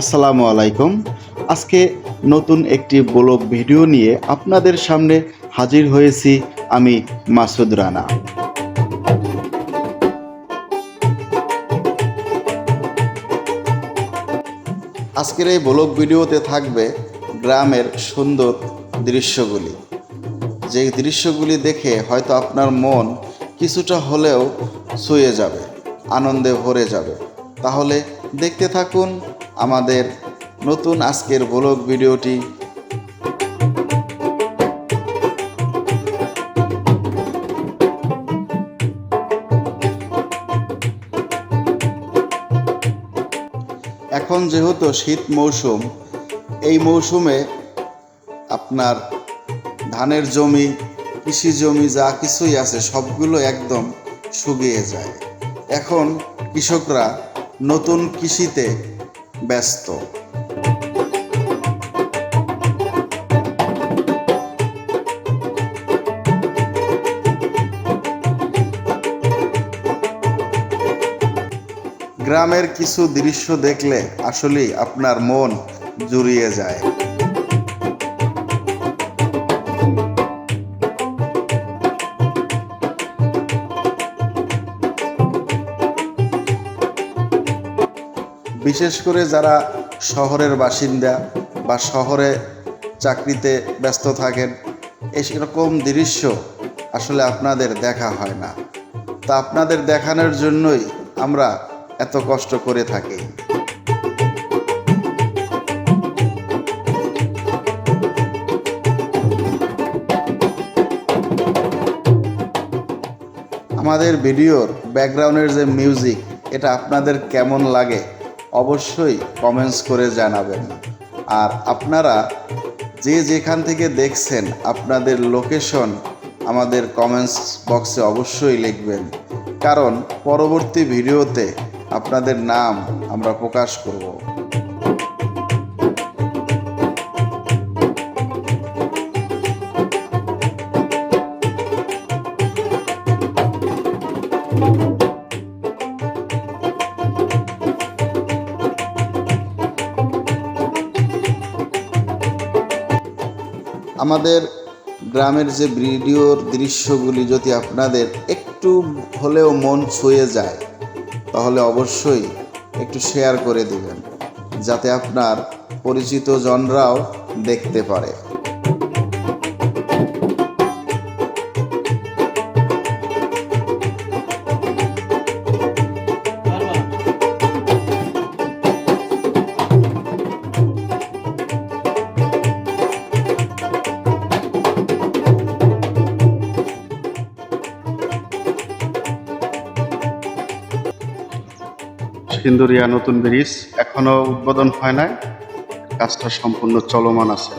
আসসালামু আলাইকুম। আজকে নতুন একটি ব্লগ ভিডিও নিয়ে আপনাদের সামনে হাজির হয়েছি আমি মাসুদ রানা। আজকের এই ব্লগ ভিডিওতে থাকবে গ্রামের সুন্দর দৃশ্যগুলি। যে দৃশ্যগুলি দেখে হয়তো আপনার মন কিছুটা হলেও ছুঁয়ে যাবে, আনন্দে ভরে যাবে। তাহলে দেখতে থাকুন আমাদের নতুন আজকের ব্লগ ভিডিওটি। এখন যেহেতু শীত মৌসুম, এই মৌসুমে আপনার ধানের জমি, কৃষি জমি যা কিছুই আছে, সবগুলো একদম শুকিয়ে যায়। এখন কৃষকরা নতুন কৃষিতে ব্যস্ত। গ্রামের কিছু দৃশ্য দেখলে আসলেই আপনার মন জুড়িয়ে যায়। বিশেষ করে যারা শহরের বাসিন্দা বা শহরে চাকরিতে ব্যস্ত থাকেন, এই রকম দৃশ্য আসলে আপনাদের দেখা হয় না। তা আপনাদের দেখানোর জন্যই আমরা এত কষ্ট করে থাকি। আমাদের ভিডিওর ব্যাকগ্রাউন্ডের যে মিউজিক, এটা আপনাদের কেমন লাগে অবশ্যই কমেন্টস করে জানাবেন। আর আপনারা যে যেখান থেকে দেখছেন আপনাদের লোকেশন আমাদের কমেন্টস বক্সে অবশ্যই লিখবেন। কারণ পরবর্তী ভিডিওতে আপনাদের নাম আমরা প্রকাশ করব। আমাদের গ্রামের যে ভিডিওর দৃশ্যগুলি যদি আপনাদের একটু হলেও মন ছুঁয়ে যায়, তাহলে অবশ্যই একটু শেয়ার করে দিবেন, যাতে আপনার পরিচিত জনরাও দেখতে পারে। সিন্দুরিয়া নতুন ব্রিজ এখনও উদ্বোধন হয় নাই। কাজটা সম্পূর্ণ চলমান আছে।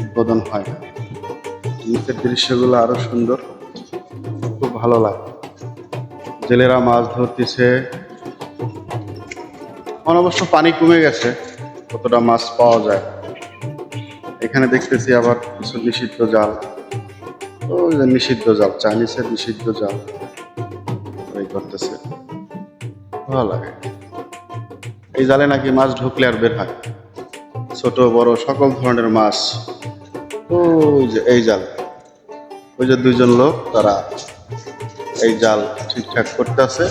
উদ্বোধন হয় না। নিচের দৃশ্যগুলো আরও সুন্দর। খুব ভালো লাগে। জেলেরা মাছ ধরতেছে। এখন অবশ্য পানি কমে গেছে, কতটা মাছ পাওয়া যায়। এখানে দেখতেছি আবার কিছু নিষিদ্ধ জাল। নিষিদ্ধ জাল, চাইনিজের নিষিদ্ধ জাল। করতেছে। ভালো লাগে। এই জালে নাকি মাছ ঢুকলে আর বের হয় ছোট, বড়, সকল ধরনের মাছ। ওই যে, এই জাল। ওই যে দুজন লোক, তারা এই জাল ঠিকঠাক করতে আছে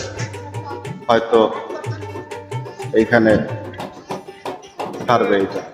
হয়তো এইখানে ছাড়বে এই জাল